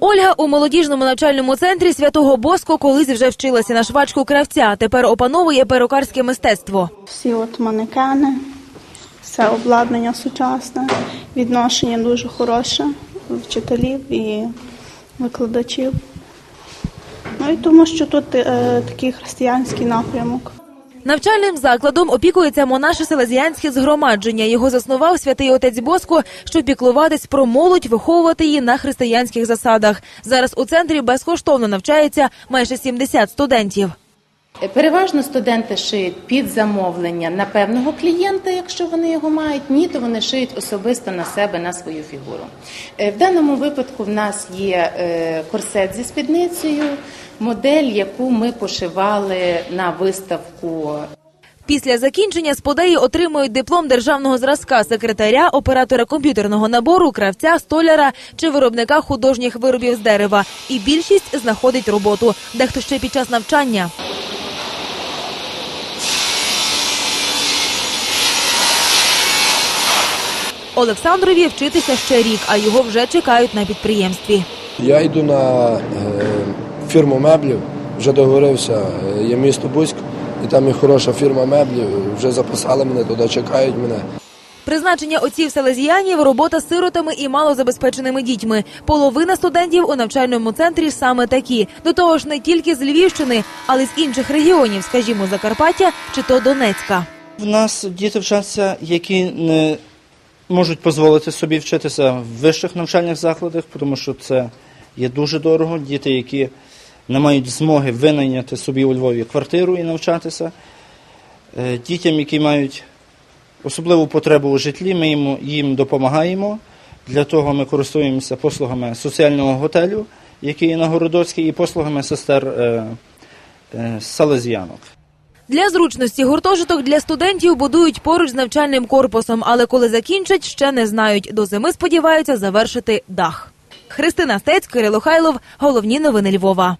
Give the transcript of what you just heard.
Ольга у молодіжному навчальному центрі святого Боско колись вже вчилася на швачку кравця. Тепер опановує перукарське мистецтво. Всі от манекени, все обладнання сучасне, відношення дуже хороше вчителів і викладачів. Ну і тому, що тут е, такий християнський напрямок. Навчальним закладом опікується монаше селезіанське згромадження. Його заснував святий отець Боско, щоб піклуватись про молодь, виховувати її на християнських засадах. Зараз у центрі безкоштовно навчається майже 70 студентів. Переважно студенти шиють під замовлення на певного клієнта, якщо вони його мають. Ні, то вони шиють особисто на себе на свою фігуру. Е, В даному випадку в нас є е, корсет зі спідницею, модель, яку ми пошивали на виставку Після закінчення сподеї отримують диплом державного зразка секретаря, оператора комп'ютерного набору, кравця, столяра чи виробника художніх виробів з дерева. І більшість знаходить роботу, дехто ще під час навчання. Олександрові вчитися ще рік, а його вже чекають на підприємстві. Я йду на е, фірму меблів, вже договорився, е, є місто Буськ, і там є хороша фірма меблів, вже записали мене, туди чекають мене. Призначення отців селезіянів – робота з сиротами і малозабезпеченими дітьми. Половина студентів у навчальному центрі саме такі. До того ж, не тільки з Львівщини, але й з інших регіонів, скажімо, Закарпаття чи то Донецька. В нас діти вчаться, які не можуть дозволити собі вчитися в вищих навчальних закладах, тому що це є дуже дорого. Діти, які не мають змоги винайняти собі у Львові квартиру і навчатися. Е, Дітям, які мають особливу потребу у житлі, ми їм, допомагаємо. Для того ми користуємося послугами соціального готелю, який є на Городоцькій, і послугами сестер е, е, салезіянок. Для зручності гуртожиток для студентів будують поруч з навчальним корпусом, але коли закінчать, ще не знають. До зими сподіваються завершити дах. Христина Стець, Кирило Хайлов. Головні новини Львова.